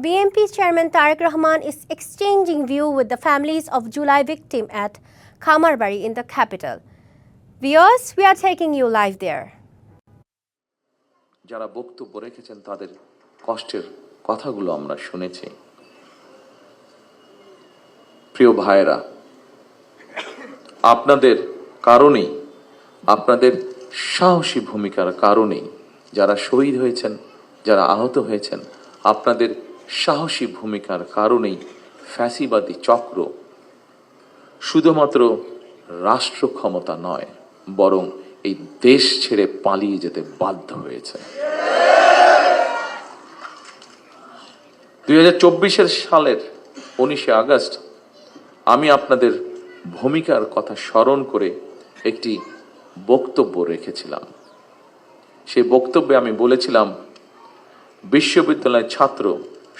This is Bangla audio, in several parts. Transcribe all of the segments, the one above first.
BMP Chairman Tariq Rahman is exchanging view with the families of July victim at Khamarbari in the capital. Viewers, we are taking you live there. যারা বক্তব্য রেখেছেন তাদের কষ্টের কথাগুলো আমরা শুনেছি প্রিয় ভাইয়েরা আপনাদের কারণেই আপনাদের সাহসী ভূমিকার কারণেই যারা শহীদ হয়েছেন যারা আহত হয়েছেন আপনাদের সাহসী ভূমিকার কারণেই ফ্যাসিবাদী চক্র শুধুমাত্র রাষ্ট্র ক্ষমতা নয়, বরং এই দেশ ছেড়ে পালিয়ে যেতে বাধ্য হয়েছে। দুই হাজার চব্বিশের সালের উনিশে আগস্ট আমি আপনাদের ভূমিকার কথা স্মরণ করে একটি বক্তব্য রেখেছিলাম। সেই বক্তব্যে আমি বলেছিলাম, বিশ্ববিদ্যালয়ের ছাত্র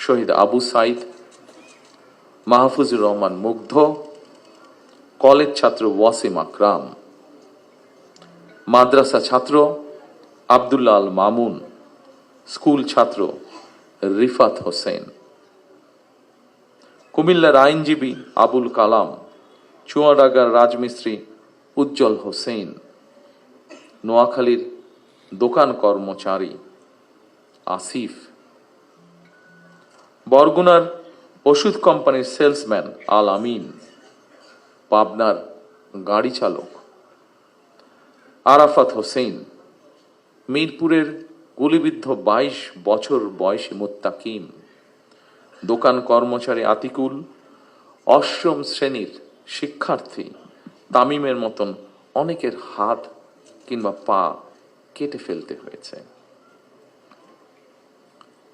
শহীদ আবু সাইদ, মাহফুজুর রহমান মুগ্ধ, কলেজ ছাত্র ওয়াসিম আকরাম, মাদ্রাসা ছাত্র আবদুল্লাহ আল মামুন, স্কুল ছাত্র রিফাত হোসেন। কুমিল্লার আইনজীবী আবুল কালাম চুয়াডাগার রাজমিস্ত্রি উজ্জ্বল হোসেন, নোয়াখালীর দোকান কর্মচারী আসিফ বরগুনার ওষুধ কোম্পানির সেলসম্যান আল আমিন, পাবনার গাড়ি চালক আরাফাত হোসেন, মিরপুরের গুলিবিদ্ধ বাইশ বছর বয়সী মোত্তাকিম, দোকান কর্মচারী আতিকুল, অষ্টম শ্রেণির শিক্ষার্থী তামিমের মতন অনেকের হাত কিংবা পা কেটে ফেলতে হয়েছে।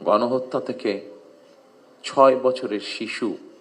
গণহত্যা থেকে ছয় বছরের শিশু।